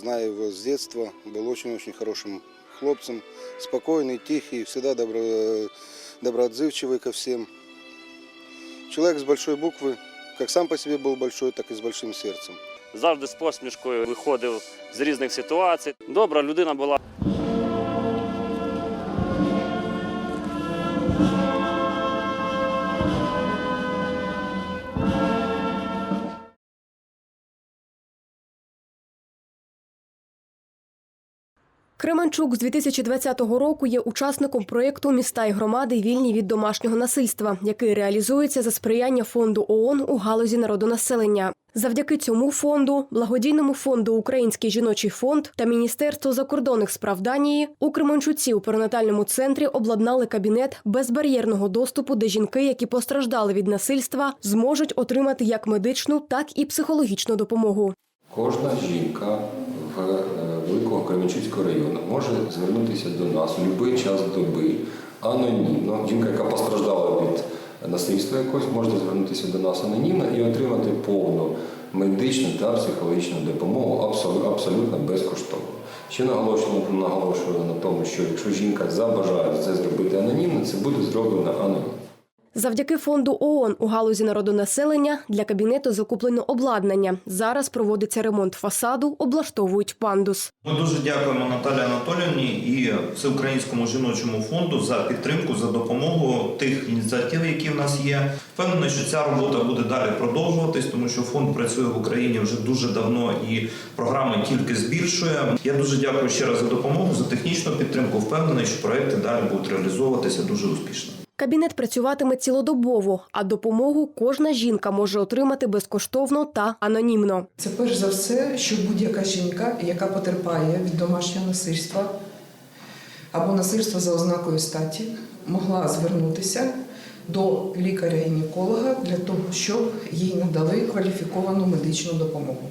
знаю его с детства, был очень-очень хорошим хлопцем, спокойный, тихий, всегда добро, доброотзывчивый ко всем. Человек с большой буквы, как сам по себе был большой, так и с большим сердцем. Завжди з посмішкою виходив з різних ситуацій. Добра людина була. Кременчук з 2020 року є учасником проєкту Міста і громади вільні від домашнього насильства, який реалізується за сприяння фонду ООН у галузі народонаселення. Завдяки цьому фонду, благодійному фонду Український жіночий фонд та Міністерство закордонних справ Данії у Кременчуці у перинатальному центрі обладнали кабінет безбар'єрного доступу, де жінки, які постраждали від насильства, зможуть отримати як медичну, так і психологічну допомогу. Кожна жінка в е, Великого Кременчуцького району може звернутися до нас у будь-який час доби анонімно. Жінка, яка постраждала від насильства якогось, може звернутися до нас анонімно і отримати повну медичну та психологічну допомогу абсолютно, безкоштовно. Ще наголошую, наголошую на тому, що якщо жінка забажає це зробити анонімно, це буде зроблено анонімно. Завдяки фонду ООН у галузі народонаселення для кабінету закуплено обладнання. Зараз проводиться ремонт фасаду, облаштовують пандус. Ми дуже дякуємо Наталі Анатоліївні і Всеукраїнському жіночому фонду за підтримку, за допомогу тих ініціатив, які в нас є. Впевнений, що ця робота буде далі продовжуватись, тому що фонд працює в Україні вже дуже давно і програми тільки збільшує. Я дуже дякую ще раз за допомогу, за технічну підтримку. Впевнений, що проекти далі будуть реалізовуватися дуже успішно. Кабінет працюватиме цілодобово, а допомогу кожна жінка може отримати безкоштовно та анонімно. Це перш за все, що будь-яка жінка, яка потерпає від домашнього насильства або насильства за ознакою статі, могла звернутися до лікаря-гінеколога для того, щоб їй надали кваліфіковану медичну допомогу.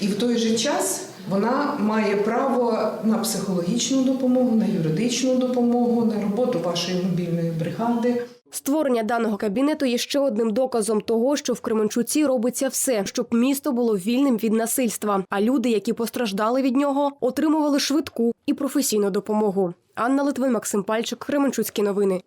І в той же час вона має право на психологічну допомогу, на юридичну допомогу, на роботу вашої мобільної бригади. Створення даного кабінету є ще одним доказом того, що в Кременчуці робиться все, щоб місто було вільним від насильства. А люди, які постраждали від нього, отримували швидку і професійну допомогу. Анна Литвин, Максим Пальчик, Кременчуцькі новини.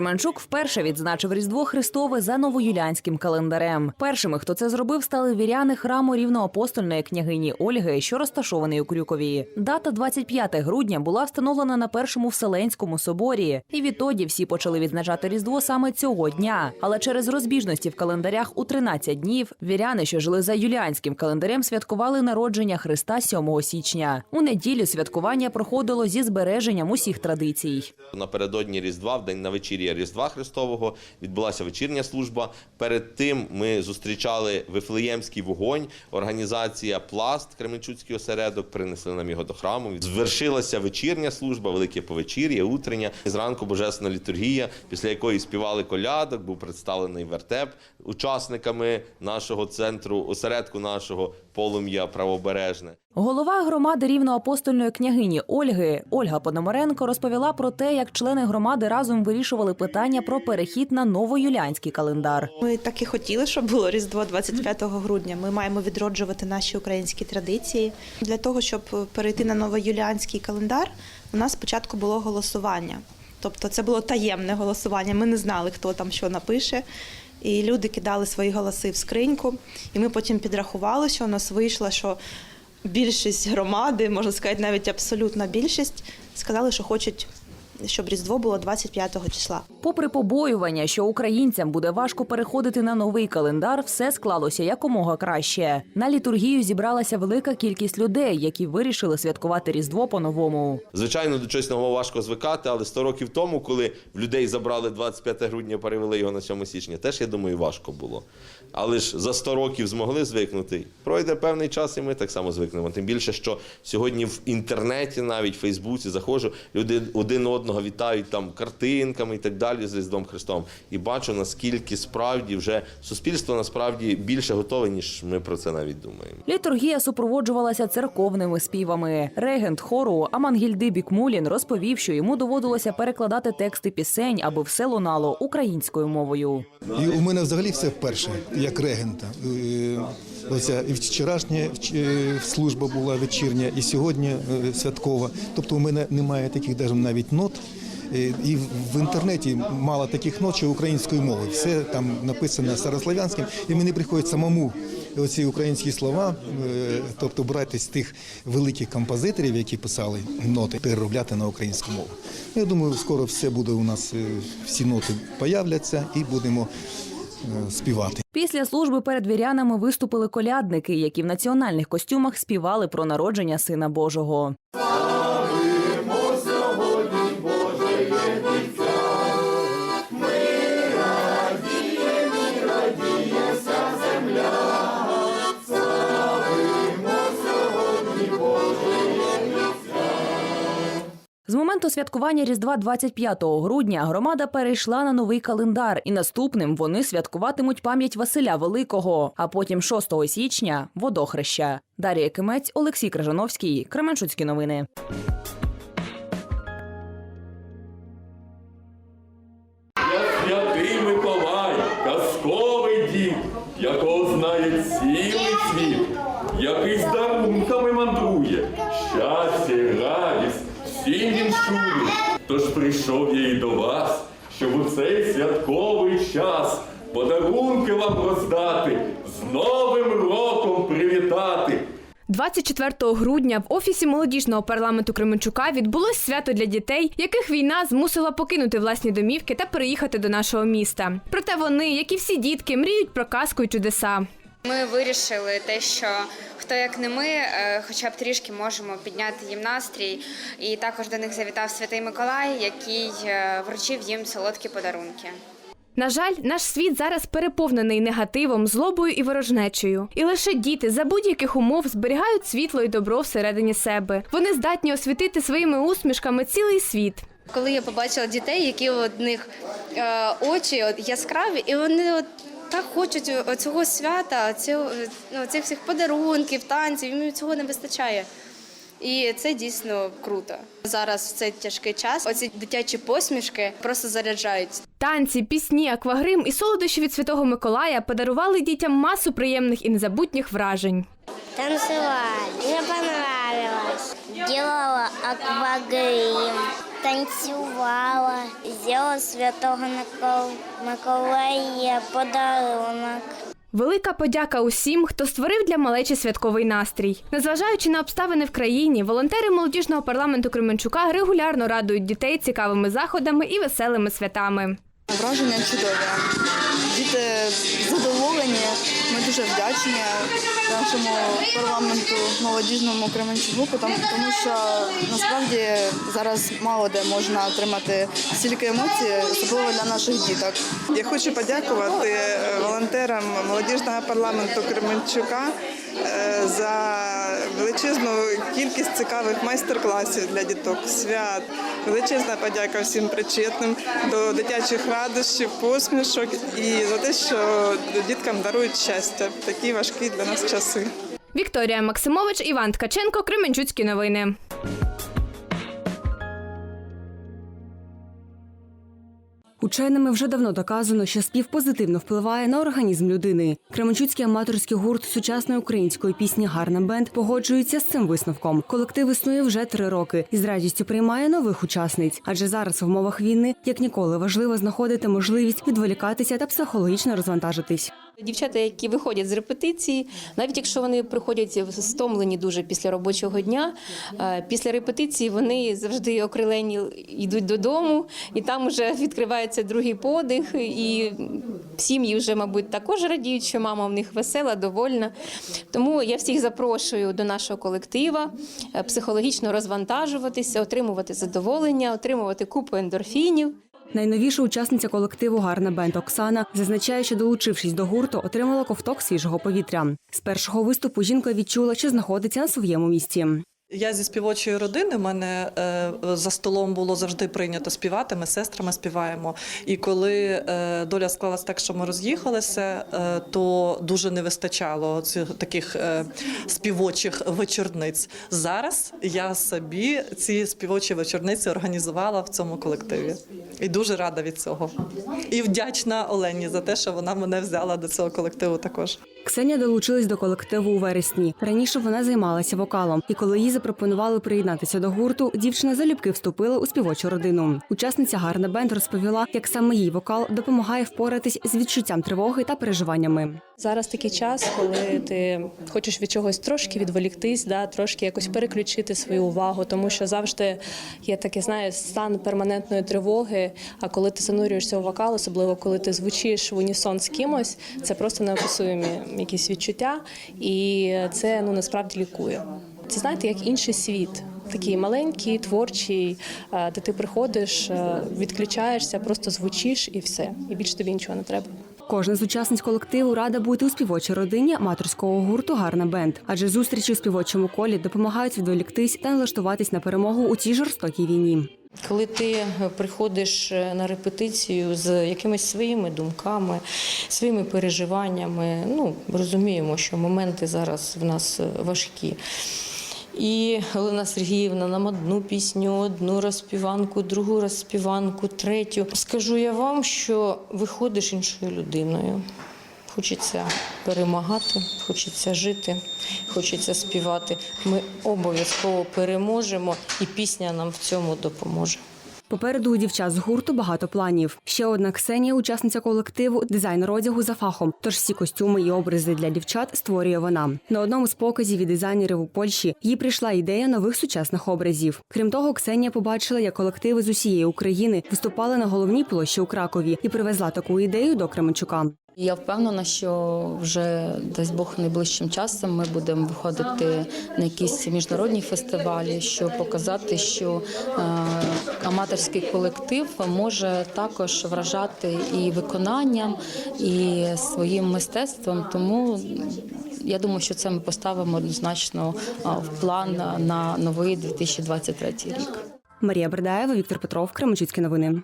Кременчук вперше відзначив Різдво Христове за новоюліанським календарем. Першими, хто це зробив, стали віряни храму рівноапостольної княгині Ольги, що розташований у Крюкові. Дата 25 грудня була встановлена на першому вселенському соборі, і відтоді всі почали відзначати Різдво саме цього дня. Але через розбіжності в календарях у 13 днів віряни, що жили за юліанським календарем, святкували народження Христа 7 січня. У неділю святкування проходило зі збереженням усіх традицій. Напередодні Різдва, в день на вечір'я Різдва Христового, відбулася вечірня служба. Перед тим ми зустрічали Вифлеємський вогонь, організація Пласт, Кременчуцький осередок, принесли нам його до храму. Звершилася вечірня служба, велике повечір'я, утрення. Зранку божественна літургія, після якої співали колядок, був представлений вертеп учасниками нашого центру, осередку нашого полум'я правобережне. Голова громади рівноапостольної княгині Ольги Ольга Пономаренко розповіла про те, як члени громади разом вирішували питання про перехід на новоюліанський календар. Ми так і хотіли, щоб було Різдво 25 грудня. Ми маємо відроджувати наші українські традиції. Для того, щоб перейти на новоюліанський календар, у нас спочатку було голосування. Тобто це було таємне голосування. Ми не знали, хто там що напише. І люди кидали свої голоси в скриньку. І ми потім підрахували, що у нас вийшло, що більшість громади, можна сказати, навіть абсолютна більшість, сказали, що хочуть, щоб Різдво було 25 числа. Попри побоювання, що українцям буде важко переходити на новий календар, все склалося якомога краще. На літургію зібралася велика кількість людей, які вирішили святкувати Різдво по-новому. Звичайно, до чогось нового важко звикати, але 100 років тому, коли в людей забрали 25 грудня, перевели його на 7 січня, теж я думаю, важко було. Але ж за 100 років змогли звикнути. Пройде певний час, і ми так само звикнемо. Тим більше, що сьогодні в інтернеті, навіть в Фейсбуці, заходжу, люди один одного вітають там картинками і так далі з Різдвом Христом. І бачу, наскільки справді вже суспільство насправді більше готове, ніж ми про це навіть думаємо. Літургія супроводжувалася церковними співами. Регент хору Амангільди Бікмулін розповів, що йому доводилося перекладати тексти пісень, аби все лунало українською мовою. І у мене взагалі все вперше, як регента. Е, Оця і вчорашня е, служба була вечірня, і сьогодні е, святкова. Тобто у мене немає таких навіть нот. Е, І в інтернеті мало таких нот, що української мови. Все там написано старослов'янським, і мені приходить самому оці українські слова, е, тобто брати з тих великих композиторів, які писали ноти, переробляти на українську мову. Я думаю, скоро все буде у нас, е, всі ноти появляться і будемо е, співати. Після служби перед вірянами виступили колядники, які в національних костюмах співали про народження сина Божого. Моменту святкування Різдва 25 грудня громада перейшла на новий календар, і наступним вони святкуватимуть пам'ять Василя Великого, а потім 6 січня водохреща. Дарія Кимець, Олексій Крижановський, Кременчуцькі новини. Чує. Тож прийшов я і до вас, щоб у цей святковий час подарунки вам роздати, з Новим роком привітати. 24 грудня в офісі молодіжного парламенту Кременчука відбулось свято для дітей, яких війна змусила покинути власні домівки та переїхати до нашого міста. Проте вони, як і всі дітки, мріють про казку й чудеса. Ми вирішили те, що хто як не ми, е, хоча б трішки можемо підняти їм настрій. І також до них завітав Святий Миколай, який е, вручив їм солодкі подарунки. На жаль, наш світ зараз переповнений негативом, злобою і ворожнечею. І лише діти за будь-яких умов зберігають світло і добро всередині себе. Вони здатні освітити своїми усмішками цілий світ. Коли я побачила дітей, які у них е, очі от, яскраві, і вони от так хочуть цього свята, цього, ну, цих всіх подарунків, танців, їм цього не вистачає. І це дійсно круто. Зараз в цей тяжкий час оці дитячі посмішки просто заряджають. Танці, пісні, аквагрим і солодощі від Святого Миколая подарували дітям масу приємних і незабутніх вражень. Танцевали. Мне понравилось. Делала аквагрим. Танцевала. Сделала святого Миколая подарунок. Велика подяка усім, хто створив для малечі святковий настрій. Незважаючи на обставини в країні, волонтери молодіжного парламенту Кременчука регулярно радують дітей цікавими заходами і веселими святами. Враження чудові. Діти задоволені. Ми дуже вдячні нашому парламенту молодіжному Кременчуку, тому тому що насправді зараз мало де можна отримати стільки емоцій, особливо для наших діток. Я хочу подякувати е, волонтерам молодіжного парламенту Кременчука е, за величезну кількість цікавих майстер-класів для діток, свят. Величезна подяка всім причетним до дитячих радощів, посмішок і за те, що діткам дарують щастя такі важкі для нас часи. Вікторія Максимович, Іван Ткаченко, Кременчуцькі новини. Ученими вже давно доказано, що спів позитивно впливає на організм людини. Кременчуцький аматорський гурт сучасної української пісні Гарна бенд погоджується з цим висновком. Колектив існує вже три роки і з радістю приймає нових учасниць. Адже зараз в умовах війни як ніколи важливо знаходити можливість відволікатися та психологічно розвантажитись. Дівчата, які виходять з репетиції, навіть якщо вони приходять стомлені дуже після робочого дня, е, після репетиції вони завжди окрилені йдуть додому, і там вже відкривається другий подих. І сім'ї вже, мабуть, також радіють, що мама в них весела, довольна. Тому я всіх запрошую до нашого колектива е, психологічно розвантажуватися, отримувати задоволення, отримувати купу ендорфінів. Найновіша учасниця колективу Гарна Бенд Оксана зазначає, що долучившись до гурту, отримала ковток свіжого повітря. З першого виступу жінка відчула, що знаходиться на своєму місці. Я зі співочої родини. У мене е, за столом було завжди прийнято співати. Ми з сестрами співаємо. І коли е, доля склалась так, що ми роз'їхалися, е, то дуже не вистачало цих таких співочих вечорниць. Зараз я собі ці співочі вечорниці організувала в цьому колективі. І дуже рада від цього. І вдячна Олені за те, що вона мене взяла до цього колективу також. Ксенія долучилась до колективу у вересні. Раніше вона займалася вокалом, і коли їй запропонували приєднатися до гурту, дівчина залюбки вступила у співочу родину. Учасниця Гарна Бенд розповіла, як саме їй вокал допомагає впоратись з відчуттям тривоги та переживаннями. Зараз такий час, коли ти хочеш від чогось трошки відволіктись, да, трошки якось переключити свою увагу, тому що завжди є таке, знаєш, стан перманентної тривоги. А коли ти занурюєшся у вокал, особливо коли ти звучиш в унісон з кимось, це просто неописуємі якісь відчуття, і це ну насправді лікує. Це знаєте, як інший світ. Такий маленький, творчий, де ти приходиш, відключаєшся, просто звучиш і все. І більше тобі нічого не треба. Кожна з учасниць колективу рада бути у співочій родині аматорського гурту Гарна Бенд, адже зустрічі у співочому колі допомагають відволіктись та налаштуватись на перемогу у цій жорстокій війні. Коли ти приходиш е, на репетицію з якимись своїми думками, своїми переживаннями, ну розуміємо, що моменти зараз в нас е, важкі. І Олена Сергіївна нам одну пісню, одну розпіванку, другу розпіванку, третю. Скажу я вам, що виходиш іншою людиною. Хочеться перемагати, хочеться жити, хочеться співати. Ми обов'язково переможемо, і пісня нам в цьому допоможе. Попереду у дівчат з гурту багато планів. Ще одна Ксенія, учасниця колективу, дизайнер одягу за фахом. Тож всі костюми і образи для дівчат створює вона. На одному з показів і дизайнерів у Польщі їй прийшла ідея нових сучасних образів. Крім того, Ксенія побачила, як колективи з усієї України виступали на головній площі у Кракові і привезла таку ідею до Кременчука. Я впевнена, що вже дасть Бог найближчим часом ми будемо виходити на якісь міжнародні фестивалі, щоб показати, що е, аматорський колектив може також вражати і виконанням, і своїм мистецтвом. Тому я думаю, що це ми поставимо однозначно е, в план на новий 2023 рік. Марія Бердаєва, Віктор Петров, Кременчуцькі новини.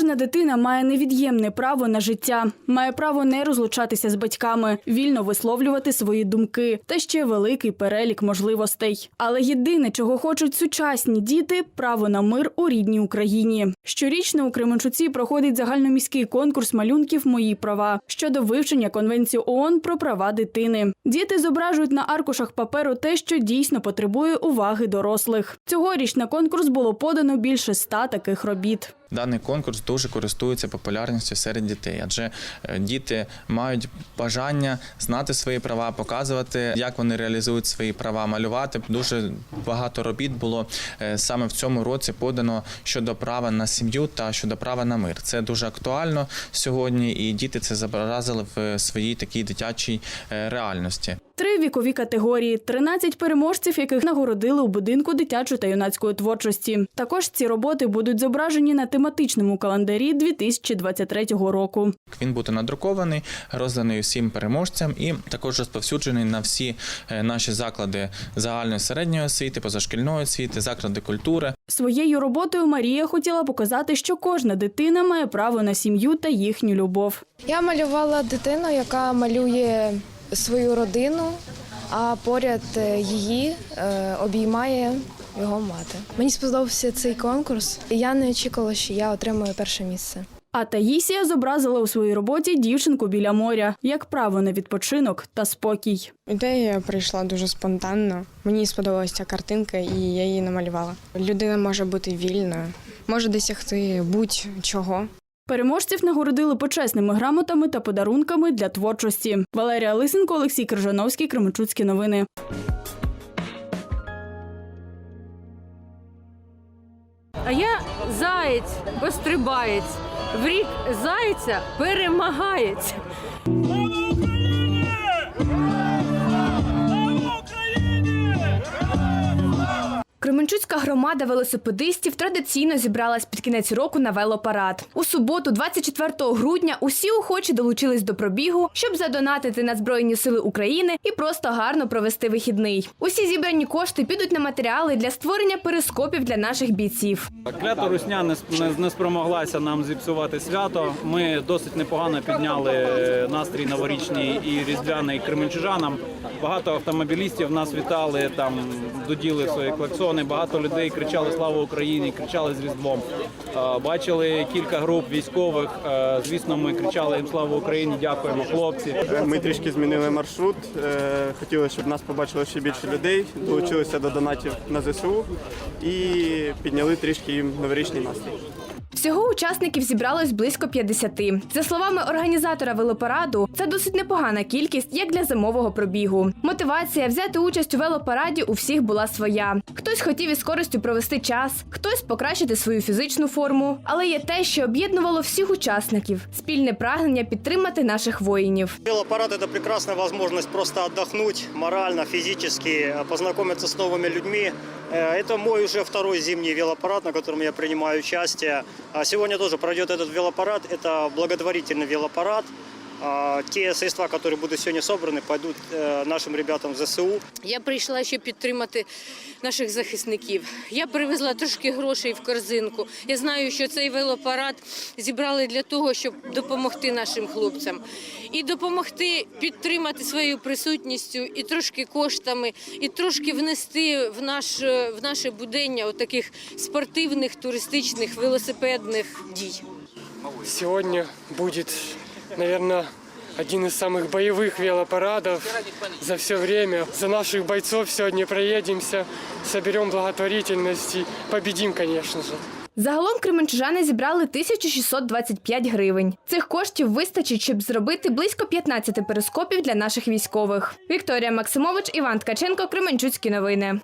Кожна дитина має невід'ємне право на життя, має право не розлучатися з батьками, вільно висловлювати свої думки та ще великий перелік можливостей. Але єдине, чого хочуть сучасні діти право на мир у рідній Україні. Щорічно у Кременчуці проходить загальноміський конкурс малюнків Мої права щодо вивчення конвенції ООН про права дитини. Діти зображують на аркушах паперу те, що дійсно потребує уваги дорослих. Цьогоріч на конкурс було подано більше ста таких робіт. Даний конкурс дуже користується популярністю серед дітей, адже е, діти мають бажання знати свої права, показувати, як вони реалізують свої права, малювати. Дуже багато робіт було е, саме в цьому році подано щодо права на сім'ю та щодо права на мир. Це дуже актуально сьогодні, і діти це зобразили в своїй такій дитячій е, реальності. Три вікові категорії, 13 переможців, яких нагородили у будинку дитячої та юнацької творчості. Також ці роботи будуть зображені на тематичному календарі 2023 року. Він буде надрукований, розданий усім переможцям і також розповсюджений на всі е, наші заклади загальної середньої освіти, позашкільної освіти, заклади культури. Своєю роботою Марія хотіла показати, що кожна дитина має право на сім'ю та їхню любов. Я малювала дитину, яка малює свою родину, а поряд е, її е, обіймає його мати. Мені сподобався цей конкурс, і я не очікувала, що я отримую перше місце. А Таїсія зобразила у своїй роботі дівчинку біля моря як право на відпочинок та спокій. Ідея прийшла дуже спонтанно. Мені сподобалася ця картинка, і я її намалювала. Людина може бути вільною, може досягти будь-чого. Переможців нагородили почесними грамотами та подарунками для творчості. Валерія Лисенко, Олексій Крижановський, Кременчуцькі новини. А я заєць, пострибаєць. В рік зайця перемагається. Кременчуцька громада велосипедистів традиційно зібралась під кінець року на велопарад. У суботу, 24 грудня, усі охочі долучились до пробігу, щоб задонатити на Збройні Сили України і просто гарно провести вихідний. Усі зібрані кошти підуть на матеріали для створення перископів для наших бійців. Клята русня не, не, спромоглася нам зіпсувати свято. Ми досить непогано підняли настрій новорічний і різдвяний кременчужанам. Багато автомобілістів нас вітали, там доділи свої клаксони. Багато людей кричали Слава Україні! кричали з Різдвом. Е, Бачили кілька груп військових. Е, Звісно, ми кричали їм Слава Україні! Дякуємо, хлопці. Ми трішки змінили маршрут. Е, Хотіли, щоб нас побачило ще більше людей. Долучилися до донатів на ЗСУ і підняли трішки їм новорічний настрій. Всього учасників зібралось близько 50. За словами організатора велопараду, це досить непогана кількість як для зимового пробігу. Мотивація взяти участь у велопараді у всіх була своя. Хтось хотів із користю провести час, хтось покращити свою фізичну форму. Але є те, що об'єднувало всіх учасників спільне прагнення підтримати наших воїнів. Велопарад – это прекрасная возможность просто отдохнуть морально, физически, познакомиться с новыми людьми. Э, Это мой уже второй зимний велопарад, на котором я принимаю участие. А Сегодня тоже пройдет этот велопарад. Это благотворительный велопарад. А, Те средства, которые будут сегодня собраны, пойдут э, нашим ребятам в ЗСУ. Я прийшла, щоб підтримати наших захисників. Я привезла трошки грошей в корзинку. Я знаю, що цей велопарад зібрали для того, щоб допомогти нашим хлопцям. І допомогти підтримати своєю присутністю, і трошки коштами, і трошки внести в наш в наше будення от таких спортивних, туристичних, велосипедних дій. Сегодня будет, наверное, один из самых боевых велопарадов за все время. За наших бойцов сегодня проедемся, соберем благотворительность и победим, конечно же. Загалом кременчужани зібрали 1625 гривень. Цих коштів вистачить, щоб зробити близько 15 перископів для наших військових. Вікторія Максимович, Іван Ткаченко, Кременчуцькі новини.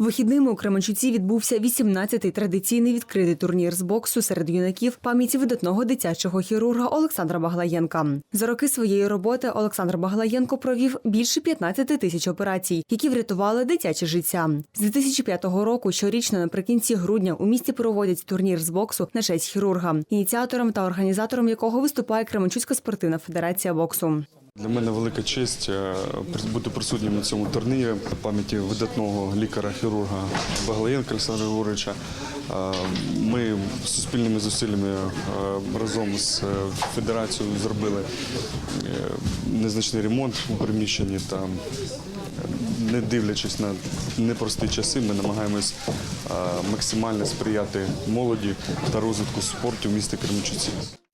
Вихідними у Кременчуці відбувся 18-й традиційний відкритий турнір з боксу серед юнаків пам'яті видатного дитячого хірурга Олександра Баглаєнка. За роки своєї роботи Олександр Баглаєнко провів більше 15 тисяч операцій, які врятували дитяче життя. З 2005 року щорічно наприкінці грудня у місті проводять турнір з боксу на честь хірурга, ініціатором та організатором якого виступає Кременчуцька спортивна федерація боксу. Для мене велика честь е, бути присутнім на цьому турнірі пам'яті видатного лікаря-хірурга Баглаєнка Олександра Григоровича. Е, Ми суспільними зусиллями е, разом з федерацією зробили незначний ремонт у приміщенні та не дивлячись на непрості часи, ми намагаємось максимально сприяти молоді та розвитку спорту в місті Кременчуці.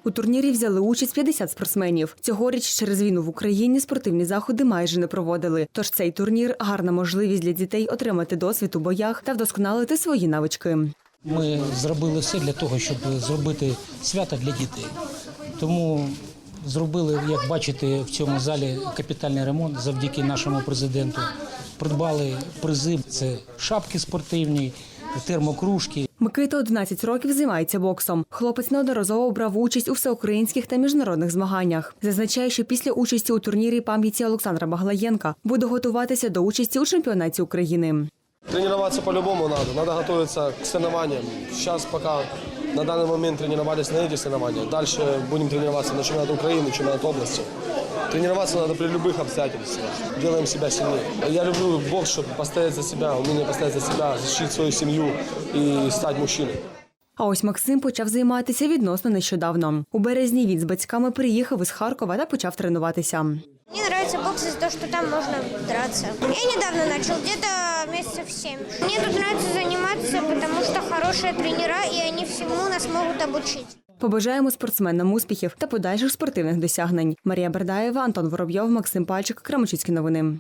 У турнірі взяли участь 50 спортсменів. Цьогоріч через війну в Україні спортивні заходи майже не проводили. Тож цей турнір гарна можливість для дітей отримати досвід у боях та вдосконалити свої навички. Ми зробили все для того, щоб зробити свято для дітей. Тому зробили, як бачите, в цьому залі капітальний ремонт завдяки нашому президенту. Придбали призи: це шапки спортивні, термокружки. Микита 11 років займається боксом. Хлопець неодноразово брав участь у всеукраїнських та міжнародних змаганнях. Зазначає, що після участі у турнірі пам'яті Олександра Баглаєнка буде готуватися до участі у чемпіонаті України. Тренуватися по-любому надо. Надо готуватися к соревнованиям. Зараз пока на данный момент тренировались на эти соревнования. Дальше будем тренироваться на чемпионат Украины, чемпионат области. Тренироваться надо при любых обстоятельствах. Делаем себя сильнее. Я люблю бокс, чтобы постоять за себя, умение постоять за себя, защитить свою семью и стать мужчиной. А ось Максим почав займатися відносно нещодавно. У березні він з батьками приїхав із Харкова та почав тренуватися. Мне нравится бокс из-за того, что там можно драться. Я недавно начал, где-то месяцев семь. Мне тут нравится заниматься, потому что хорошие тренера, и они всему нас могут обучить. Побажаємо спортсменам успіхів та подальших спортивних досягнень. Марія Бердаєва, Антон Воробйов, Максим Пальчик, Крамочицькі новини.